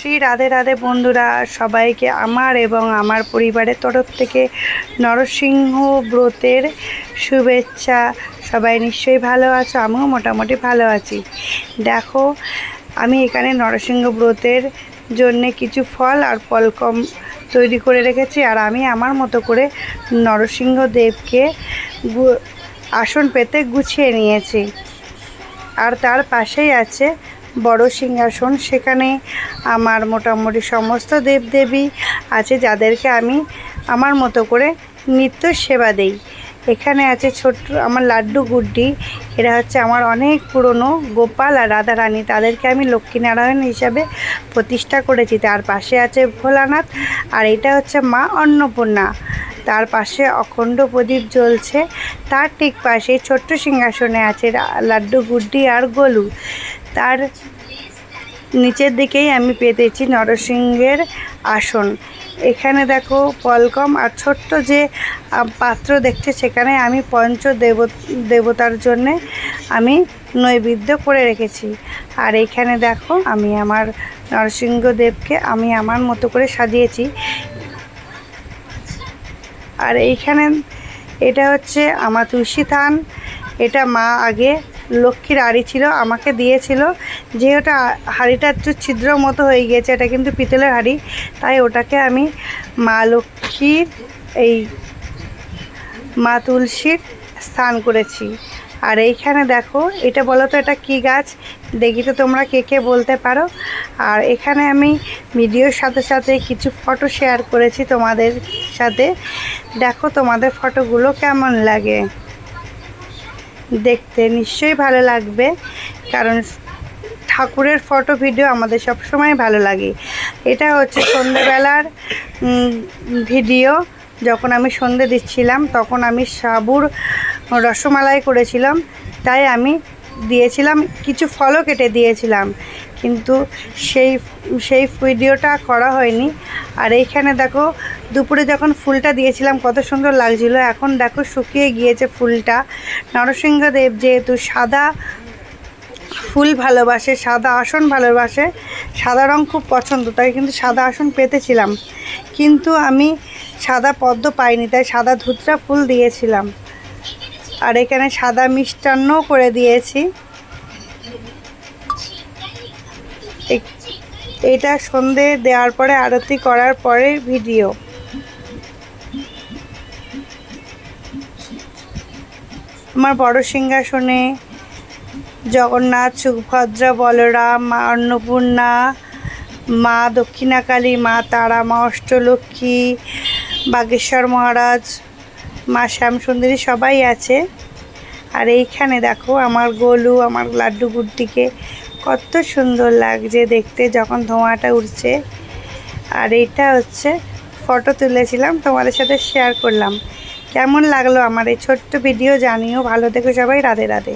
শ্রী রাধে রাধে বন্ধুরা, সবাইকে আমার এবং আমার পরিবারের তরফ থেকে নরসিংহ ব্রতের শুভেচ্ছা। সবাই নিশ্চয়ই ভালো আছো, আমিও মোটামুটি ভালো আছি। দেখো, আমি এখানে নরসিংহ ব্রতের জন্যে কিছু ফল আর পলকম তৈরি করে রেখেছি আর আমি আমার মতো করে নরসিংহ দেবকে আসন পেতে গুছিয়ে নিয়েছি। আর তার পাশেই আছে বড় সিংহাসন, সেখানে আমার মোটামুটি সমস্ত দেবদেবী আছে যাদেরকে আমি আমার মতো করে নিত্য সেবা দেই। এখানে আছে ছোট্ট আমার লাড্ডু গুড্ডি, এরা হচ্ছে আমার অনেক পুরনো গোপাল আর রাধারানী। তাদেরকে আমি লক্ষ্মীনারায়ণ হিসাবে প্রতিষ্ঠা করেছি। তার পাশে আছে ভোলানাথ আর এটা হচ্ছে মা অন্নপূর্ণা। তার পাশে অখণ্ড প্রদীপ জ্বলছে। তার ঠিক পাশে ছোট্ট সিংহাসনে আছে লাড্ডু, গুড্ডি আর গোলু। তার নিচের দিকেই আমি পেতেছি নরসিংহের আসন। এখানে দেখো পলকম আর ছোট্ট যে পাত্র দেখছে সেখানে আমি পঞ্চ দেব দেবতার জন্যে আমি নৈবেদ্য করে রেখেছি। আর এখানে দেখো আমি আমার নরসিংহদেবকে আমি আমার মতো করে সাজিয়েছি। আর এইখানে এটা হচ্ছে আমার তুলসী থান। এটা মা আগে লক্ষ্মীর হাড়ি ছিল, আমাকে দিয়েছিল। যে ওটা হাঁড়িটা একটু ছিদ্র মতো হয়ে গিয়েছে, এটা কিন্তু পিতলের হাড়ি, তাই ওটাকে আমি মা লক্ষ্মীর এই মা তুলসীর স্থান করেছি। আর এইখানে দেখো, এটা বলো তো এটা কি গাছ? দেখি তো তোমরা কে কে বলতে পারো। আর এখানে আমি ভিডিওর সাথে সাথে কিছু ফটো শেয়ার করেছি তোমাদের সাথে। দেখো তোমাদের ফটোগুলো কেমন লাগে। দেখতে নিশ্চয়ই ভালো লাগবে, কারণ ঠাকুরের ফটো, ভিডিও আমাদের সব সময় ভালো লাগে। এটা হচ্ছে সন্ধ্যেবেলার ভিডিও। যখন আমি সন্ধে দিচ্ছিলাম, তখন আমি সাবুর রসমালাই করেছিলাম, তাই আমি দিয়েছিলাম, কিছু ফলও কেটে দিয়েছিলাম। কিন্তু সেই সেই ভিডিওটা করা হয়নি। আর এইখানে দেখো, দুপুরে যখন ফুলটা দিয়েছিলাম, কত সুন্দর লাগছিল। এখন দেখো, শুকিয়ে গিয়েছে ফুলটা। নরসিংহদেব যেহেতু সাদা ফুল ভালোবাসে, সাদা আসন ভালোবাসে, সাদা রং খুব পছন্দ, তাই কিন্তু সাদা আসন পেতেছিলাম। কিন্তু আমি সাদা পদ্ম পাইনি, তাই সাদা ধুতরা ফুল দিয়েছিলাম। আর এখানে সাদা মিষ্টান্নও করে দিয়েছি। এটা সন্ধে দেওয়ার পরে, আরতি করার পরের ভিডিও। আমার বড় সিংহাসনে জগন্নাথ, সুভদ্রা, বলরাম মা অন্নপূর্ণা, মা দক্ষিণাকালী, মা তারা মা অষ্টলক্ষ্মী, বাগেশ্বর মহারাজ মা শ্যাম সুন্দরী সবাই আছে। আর এইখানে দেখো আমার গোলু, আমার লাড্ডু গুড্ডিকে কত সুন্দর লাগছে দেখতে যখন ধোঁয়াটা উঠছে আর এইটা হচ্ছে ফটো তুলেছিলাম, তোমাদের সাথে শেয়ার করলাম। কেমন লাগল আমার এই ছোট্ট ভিডিও জানিও। ভালো থেকো সবাই, রাধে রাধে।